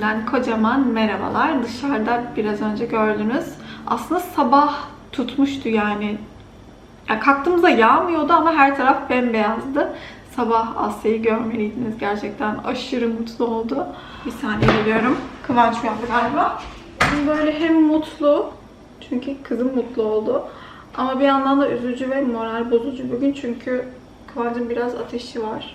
günden kocaman merhabalar. Dışarıda biraz önce gördünüz. Aslında sabah tutmuştu yani. Ya kalktığımızda yağmıyordu ama her taraf bembeyazdı. Sabah Asya'yı görmeliydiniz. Gerçekten aşırı mutlu oldu. Bir saniye geliyorum. Kıvanç uyandı galiba. Böyle hem mutlu, çünkü kızım mutlu oldu. Ama bir yandan da üzücü ve moral bozucu bugün çünkü Kıvanç'ın biraz ateşi var.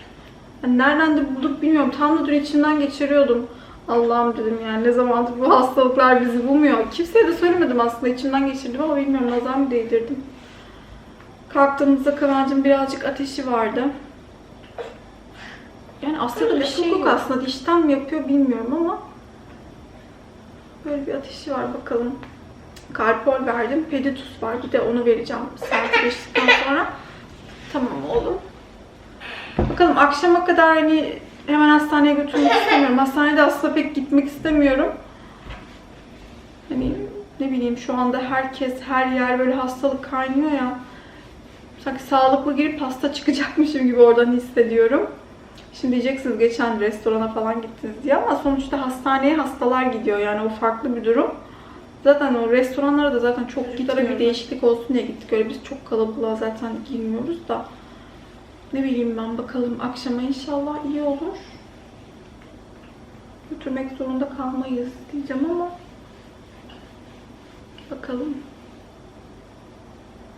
Yani nereden de bulduk bilmiyorum. Tam da dün içimden geçiriyordum. Allah'ım dedim yani ne zamandır bu hastalıklar bizi bulmuyor. Kimseye de söylemedim aslında içimden geçirdim ama bilmiyorum nazar mı değdirdim. Kalktığımızda Kıvanç'ın birazcık ateşi vardı. Yani Asya'da bir şey yok aslında. Dişten mi yapıyor bilmiyorum ama böyle bir ateşi var bakalım. Karpol verdim. Peditus var. Bir de onu vereceğim saat geçtikten sonra. Tamam oğlum. Bakalım akşama kadar hani hemen hastaneye götürmek istemiyorum. Hastanede aslında pek gitmek istemiyorum. Hani ne bileyim şu anda herkes her yer böyle hastalık kaynıyor ya. Sanki sağlıklı girip hasta çıkacakmışım gibi oradan hissediyorum. Şimdi diyeceksiniz geçen restorana falan gittiniz diye ama sonuçta hastaneye hastalar gidiyor yani o farklı bir durum. Zaten o restoranlara da zaten çok gitmiyoruz. bir değişiklik olsun diye gittik. Öyle biz çok kalabalığa zaten girmiyoruz da. Ne bileyim ben bakalım akşama inşallah iyi olur. Götürmek zorunda kalmayız diyeceğim ama bakalım.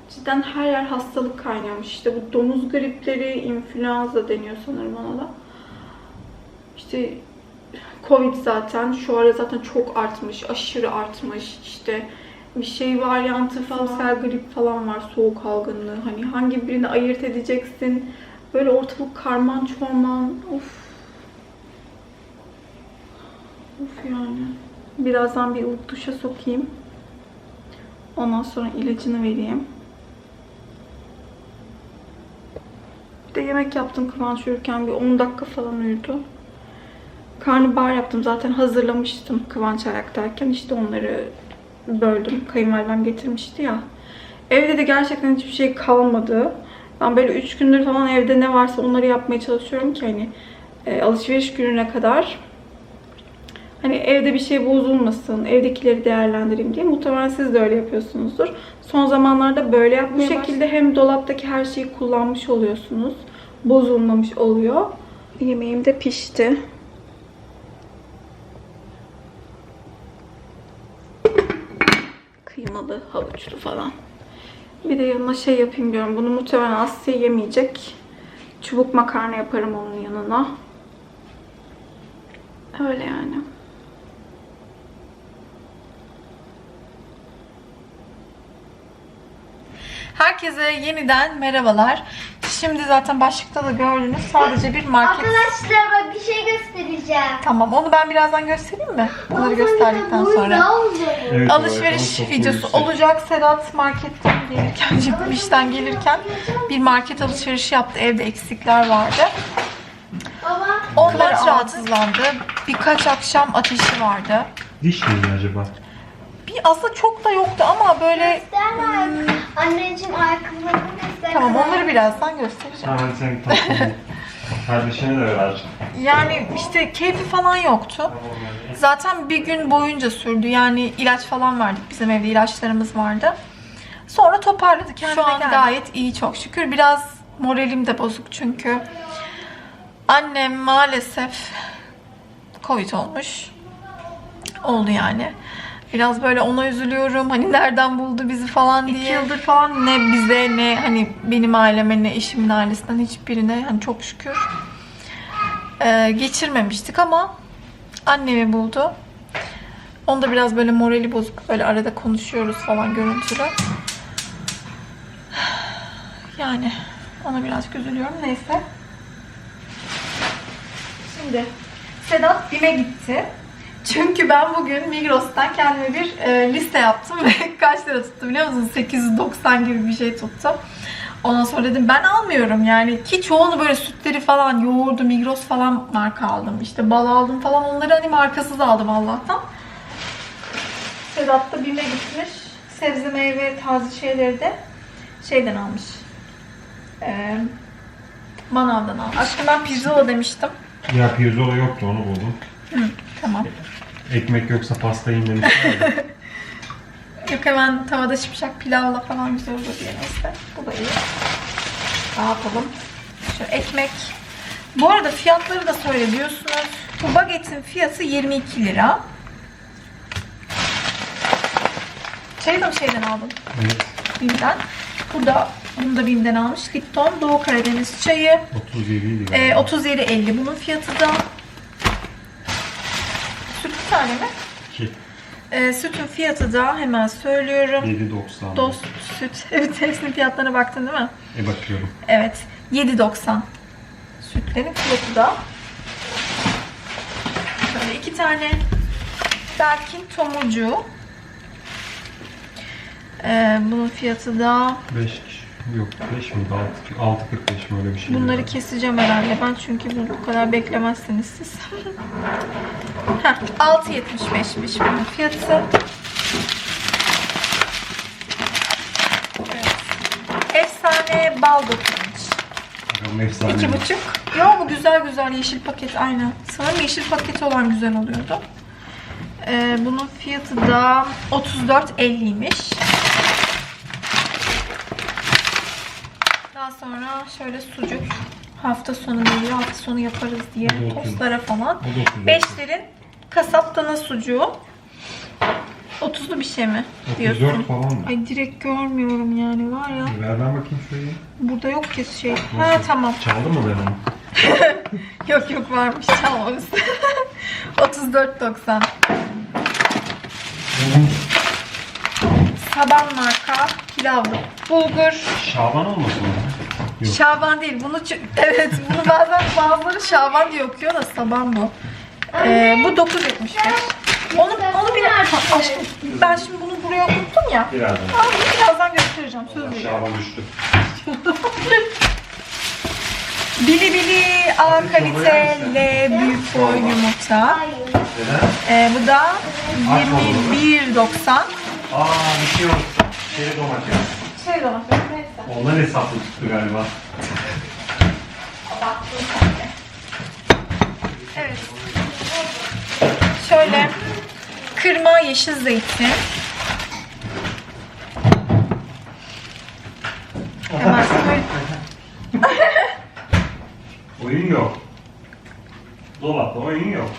Cidden her yer hastalık kaynıyormuş. İşte bu domuz gripleri, influenza deniyor sanırım ona da. İşte Covid zaten şu ara zaten çok artmış, aşırı artmış. İşte bir şey varyantı falan, grip falan var, soğuk algınlığı. Hani hangi birini ayırt edeceksin? Böyle ortalık karman çorman. Of. Of yani. Birazdan bir ılık duşa sokayım. Ondan sonra ilacını vereyim. Bir de yemek yaptım Kıvanç uyurken bir 10 dakika falan uyudu. Karnabahar yaptım zaten hazırlamıştım Kıvanç ayaktayken. İşte onları böldüm. Kayınvalidem getirmişti ya. Evde de gerçekten hiçbir şey kalmadı. Ben böyle 3 gündür falan evde ne varsa onları yapmaya çalışıyorum ki hani e, alışveriş gününe kadar hani evde bir şey bozulmasın, evdekileri değerlendireyim diye. Muhtemelen siz de öyle yapıyorsunuzdur. Son zamanlarda böyle yapmaya Bu şekilde hem dolaptaki her şeyi kullanmış oluyorsunuz. Bozulmamış oluyor. Yemeğim de pişti. Kıymalı, havuçlu falan. Bir de yanına şey yapayım diyorum. Bunu muhtemelen Asya yemeyecek. Çubuk makarna yaparım onun yanına. Öyle yani. Herkese yeniden merhabalar. Şimdi zaten başlıkta da gördünüz. Sadece bir market. Arkadaşlar bak bir şey göstereceğim. Tamam onu ben birazdan göstereyim mi? Bunları gösterdikten sonra. Alışveriş videosu olacak. Sedat marketten gelirken, işten gelirken bir market alışverişi yaptı. Evde eksikler vardı. Baba Ondan rahatsızlandı. Birkaç akşam ateşi vardı. Diş mi acaba? Aslında çok da yoktu ama böyle gösterme. Anneciğim ayakkabılarını göster. tamam onları birazdan göstereceğim. Tamam sen tatlım. Kardeşine de ver. Yani işte keyfi falan yoktu. Zaten bir gün boyunca sürdü. Yani ilaç falan verdik. Bizim evde ilaçlarımız vardı. Sonra toparladı kendine Şu an gayet iyi çok şükür. Biraz moralim de bozuk çünkü. Annem maalesef Covid olmuş. Oldu yani. Biraz böyle ona üzülüyorum. Hani nereden buldu bizi falan diye. İki yıldır falan ne bize ne hani benim aileme ne eşimin ailesinden hiçbirine hani çok şükür e, geçirmemiştik ama annemi buldu. Onda biraz böyle morali bozuk. Böyle arada konuşuyoruz falan görüntülü. Yani ona birazcık üzülüyorum. Neyse. Şimdi Sedat BİM'e gitti. Çünkü ben bugün Migros'tan kendime bir e, liste yaptım ve kaç lira tuttu biliyor musunuz? 890 gibi bir şey tuttu. Ondan sonra dedim ben almıyorum yani ki çoğunu böyle sütleri falan yoğurdu Migros falan marka aldım. İşte bal aldım falan onları hani markasız aldım Allah'tan. Sedat da BİM'e gitmiş. Sebze meyve taze şeyleri de şeyden almış. Ee, manavdan almış. Aşkım ben pirzola demiştim. Ya pirzola yoktu onu buldum. Tamam. Ekmek yoksa pasta yiyin demişler. Yok hemen tavada şipşak pilavla falan güzel olur diye neyse. Bu da iyi. Ne yapalım? Şu ekmek. Bu arada fiyatları da söylüyorsunuz. Bu bagetin fiyatı 22 lira. Mı şeyden aldın? Evet. Bim'den. Burada bunu da Bim'den almış. Lipton Doğu Karadeniz çayı. 37 idi Ee, galiba. 37.50 bunun fiyatı da. Bir tane mi? 2. Ee, sütün fiyatı da hemen söylüyorum. 7.90. Dost süt. Evet hepsinin fiyatlarına baktın değil mi? E bakıyorum. Evet. 7.90. Sütlerin fiyatı da. Şöyle iki tane Berkin tomurcuğu. Ee, bunun fiyatı da 5 yok 5 miydi? 6 6.45 mi öyle bir şey. bunları keseceğim herhalde ben çünkü bu, kadar beklemezsiniz siz. Heh, 6.75'miş bunun fiyatı. Evet. Efsane bal dokunmuş. Bakalım efsane. İki buçuk. Yo bu güzel güzel yeşil paket aynen. Sanırım yeşil paketi olan güzel oluyordu. Ee, bunun fiyatı da 34.50'ymiş. sonra şöyle sucuk hafta sonu geliyor. Hafta sonu yaparız diye tostlara falan. O da 34. Beşlerin kasap dana sucuğu. 30'lu bir şey mi diyorsun? 34 falan mı? Ay direkt görmüyorum yani var ya. Ver ben bakayım şöyle. Burada yok ki şey. Ha tamam. Çaldı mı ben onu? Yok yok varmış çalmamış. 34.90. Saban marka pilavlı bulgur. Şaban olmasın mı? Yok. Şaban değil. Bunu ç- evet bunu bazen bazıları Şaban diye okuyor da Saban bu. Ee, bu 9.75. Onu onu bir aşkım, ben şimdi bunu buraya unuttum ya. Birazdan. Bunu birazdan göstereceğim. Söz veriyorum. Şaban düştü. Bili bili A kalite L büyük boy yumurta. Neden? Ee, bu da Aç bakalım. 21.90. Aa bir şey unuttum. Çeri domates. Şey domates Onlar hesaplı tuttu galiba. Evet. Şöyle kırma yeşil zeytin. Hemen söyle. Oyun yok. Dolapta oyun yok.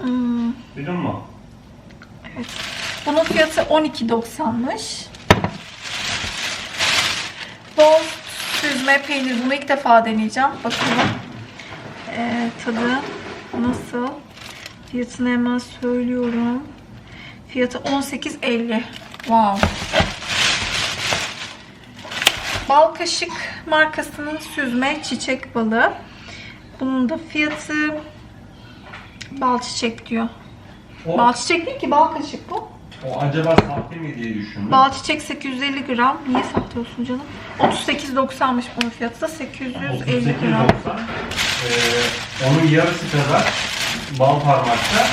Hmm, Duydun mu? evet. Bunun fiyatı 12.90'mış. Bol süzme peynir. Bunu ilk defa deneyeceğim. Bakalım. Ee, tadı nasıl? Fiyatını hemen söylüyorum. Fiyatı 18.50. Wow. Bal kaşık markasının süzme çiçek balı. Bunun da fiyatı bal çiçek diyor. O, Bal çiçek değil ki bal kaşık bu. O acaba sahte mi diye düşündüm. Bal çiçek 850 gram. Niye sahte olsun canım? 38.90'mış bunun fiyatı da 850 gram. 38.90. Ee, onun yarısı kadar bal parmakta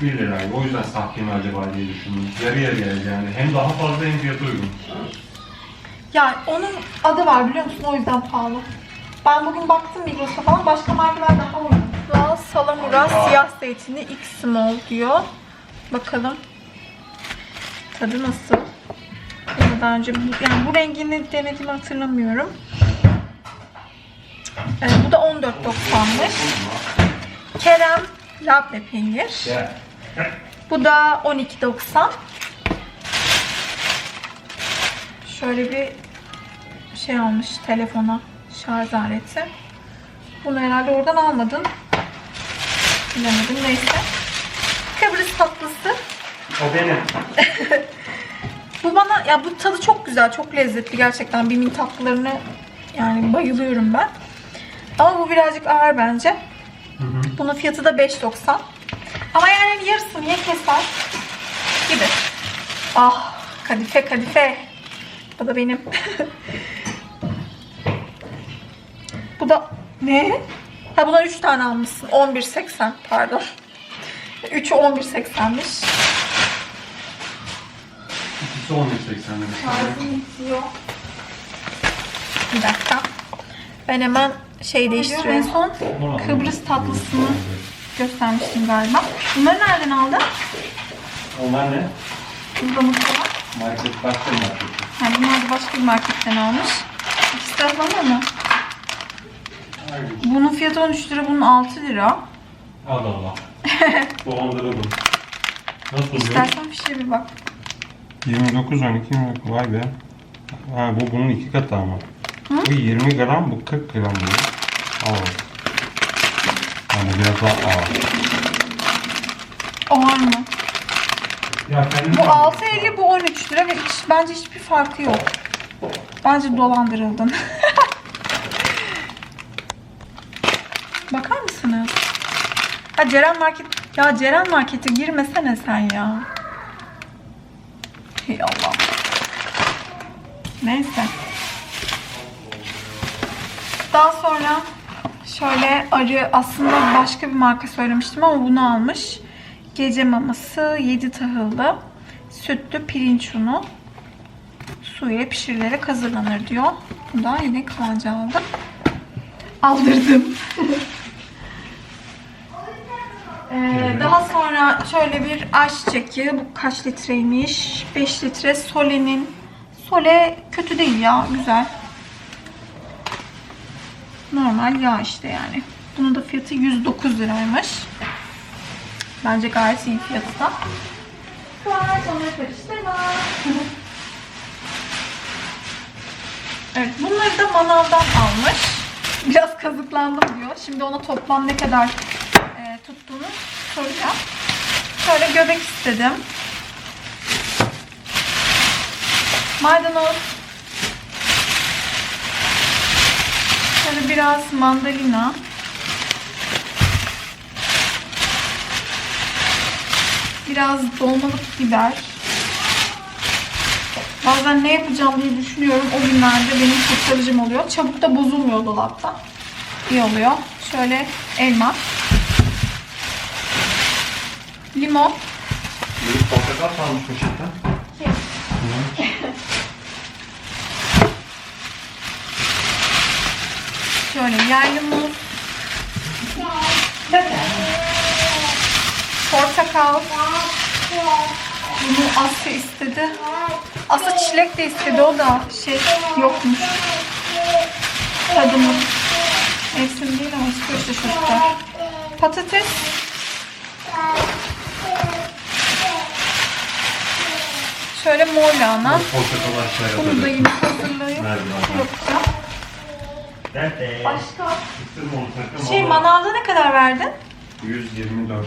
41 liraydı. O yüzden sahte mi acaba diye düşündüm. Yarı yarıya yani. Hem daha fazla hem fiyatı uygun. Ya onun adı var biliyor musun? O yüzden pahalı. Ben bugün baktım Migros'ta falan başka markalar daha uygun. Salamura siyah zeytini X small diyor. Bakalım. Tadı nasıl? Bunu daha önce yani bu rengini denediğimi hatırlamıyorum. Ee, bu da 14.90'mış. Kerem labne peynir. Bu da 12.90. Şöyle bir şey almış telefona şarj aleti. Bunu herhalde oradan almadın. Bilemedim neyse. O benim. Bu bana ya bu tadı çok güzel, çok lezzetli gerçekten. Bimin tatlılarını yani bayılıyorum ben. Ama bu birazcık ağır bence. Hı hı. Bunun fiyatı da 5.90. Ama yani yarısını ye keser gibi. Ah kadife kadife. Bu da benim. Bu da ne? Ha bundan 3 tane almışsın. 11.80 pardon. 3'ü 11.80'miş. İkisi 11.80 demiş. Şarjım bitiyor. Bir dakika. Ben hemen şey değiştiriyorum. En son Kıbrıs tatlısını göstermiştim galiba. Bunları nereden aldın? Onlar ne? Tuzlamış falan. Market, başka bir market. Yani bunlar da başka bir marketten almış. İkisi de falan mı? Bunun fiyatı 13 lira, bunun 6 lira. Allah Allah. Dolandırıldım. Nasıl oluyor? İstersen fişe bir bak. 29, 12, 29. Vay be. Ha bu bunun iki katı ama. Bu 20 gram, bu 40 gram diyor. Ağır. Yani biraz daha ağır. Ağır mı? Ya Bu 6.50, bu 13 lira ve hiç, bence hiçbir farkı yok. Bence dolandırıldın. Bakar mısınız? Ha Ceren Market... Ya Ceren Market'e girmesene sen ya. Hey Allah. Neyse. Daha sonra şöyle arı aslında başka bir marka söylemiştim ama bunu almış. Gece maması 7 tahıllı sütlü pirinç unu su ile pişirilerek hazırlanır diyor. Bu da yine Kıvancı aldım. Aldırdım. Ee, daha sonra şöyle bir ayçiçek yağı. Bu kaç litreymiş? 5 litre. Sole'nin. Sole kötü değil ya. Güzel. Normal yağ işte yani. Bunun da fiyatı 109 liraymış. Bence gayet iyi fiyatı da. Var, onları karıştırma. evet, bunları da manavdan almış. Biraz kazıklandım diyor. Şimdi ona toplam ne kadar soracağım. Şöyle göbek istedim. Maydanoz. Şöyle biraz mandalina. Biraz dolmalık biber. Bazen ne yapacağım diye düşünüyorum. O günlerde benim kurtarıcım oluyor. Çabuk da bozulmuyor dolapta. İyi oluyor. Şöyle elma. Limon. Bir portakal kalmış poşetten. Şöyle yerli muz. Portakal. Bunu Asya istedi. Asya çilek de istedi o da şey yokmuş. Tadımı. Mevsim değil ama istiyor işte çocuklar. Patates. Şöyle mor lahana. Portakal aşağıya Bunu da yine hazırlayıp abi? yapacağım. Başka? Şey manavda ne kadar verdin? 124.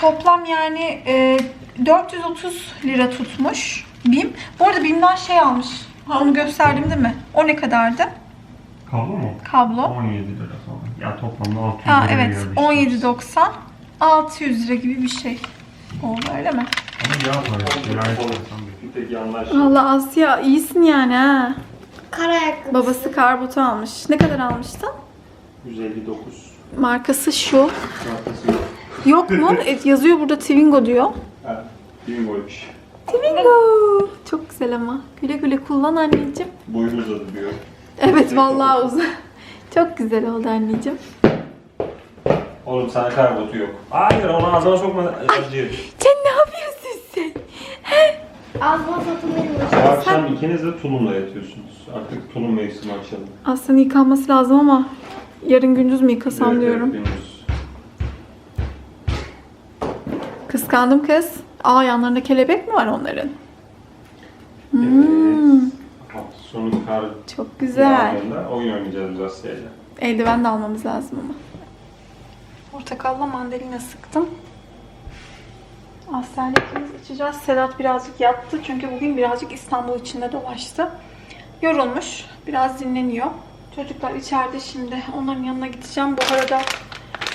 Toplam yani e, 430 lira tutmuş BİM. Bu arada BİM'den şey almış. Ha, onu gösterdim değil mi? O ne kadardı? Kablo mu? Kablo. 17 lira falan. Ya toplamda 600 Ha lira evet gelmiş. 17.90 600 lira gibi bir şey. Oldu öyle mi? Ama yağ var. Valla Asya iyisin yani ha. Kar ayakkabı. Babası karbotu almış. Ne kadar almıştın? 159. Markası şu. Markası yok. Yok mu? E, yazıyor burada Twingo diyor. Ha. Bingoymuş. Twingo. Çok güzel ama. Güle güle kullan anneciğim. Boyun uzadı diyor. Evet vallahi uzun. Çok güzel oldu anneciğim. Oğlum sana karbotu yok. Hayır onu ağzına sokma. Acı. Sen ne? Ağzıma satılır Bu akşam ikiniz de tulumla yatıyorsunuz. Artık tulum mevsimi akşamı. Aslında yıkanması lazım ama yarın gündüz mü yıkasam Evet, diyorum. evet, gündüz. Kıskandım kız. Aa yanlarında kelebek mi var onların? Hmm, Evet. Hafta sonu kar çok güzel. yağdığında oyun oynayacağız biz Asya'yla. Eldiven de almamız lazım ama. Portakalla mandalina sıktım. İkimiz içeceğiz. Sedat birazcık yattı çünkü bugün birazcık İstanbul içinde dolaştı. Yorulmuş. Biraz dinleniyor. Çocuklar içeride şimdi. Onların yanına gideceğim. Bu arada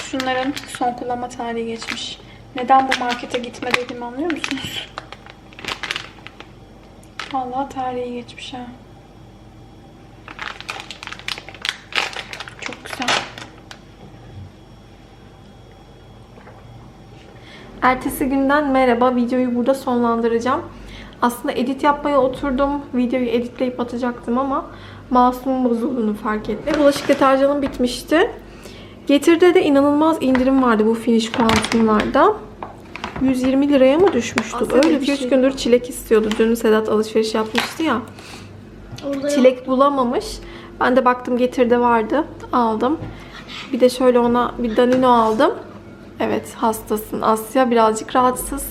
şunların son kullanma tarihi geçmiş. Neden bu markete gitme dediğimi anlıyor musunuz? Vallahi tarihi geçmiş ha. Çok güzel. Ertesi günden merhaba. Videoyu burada sonlandıracağım. Aslında edit yapmaya oturdum. Videoyu editleyip atacaktım ama mouse'umun bozulduğunu fark ettim. Bulaşık deterjanım bitmişti. Getir'de de inanılmaz indirim vardı bu finish kuantumlarda. 120 liraya mı düşmüştü? Aslında Öyle bir 2-3 şey. gündür çilek istiyordu. Dün Sedat alışveriş yapmıştı ya. Orada Çilek bulamamış. Ben de baktım Getir'de vardı. Aldım. Bir de şöyle ona bir Danino aldım. Evet hastasın. Asya birazcık rahatsız.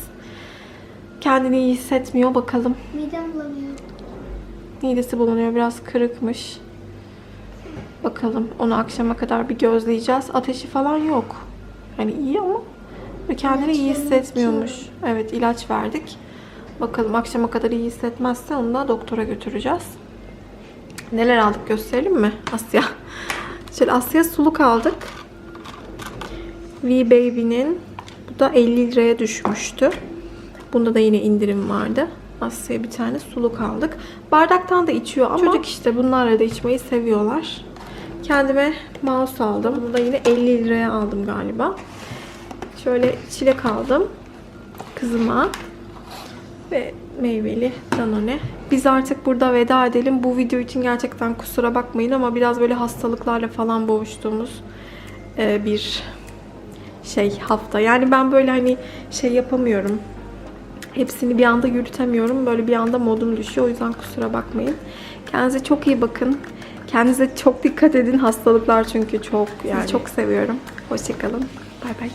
Kendini iyi hissetmiyor. Bakalım. Midem bulanıyor. Midesi bulunuyor. Biraz kırıkmış. Bakalım. Onu akşama kadar bir gözleyeceğiz. Ateşi falan yok. Yani iyi ama kendini iyi hissetmiyormuş. Evet ilaç verdik. Bakalım akşama kadar iyi hissetmezse onu da doktora götüreceğiz. Neler aldık gösterelim mi Asya? Şöyle Asya suluk aldık. V Baby'nin bu da 50 liraya düşmüştü. Bunda da yine indirim vardı. Asya'ya bir tane suluk aldık. Bardaktan da içiyor ama çocuk işte bunlarla da içmeyi seviyorlar. Kendime mouse aldım. Bunu da yine 50 liraya aldım galiba. Şöyle çilek aldım kızıma ve meyveli danone. Biz artık burada veda edelim. Bu video için gerçekten kusura bakmayın ama biraz böyle hastalıklarla falan boğuştuğumuz e, bir şey hafta. Yani ben böyle hani şey yapamıyorum. Hepsini bir anda yürütemiyorum. Böyle bir anda modum düşüyor. O yüzden kusura bakmayın. Kendinize çok iyi bakın. Kendinize çok dikkat edin. Hastalıklar çünkü çok yani çok seviyorum. Hoşçakalın. Bay bay.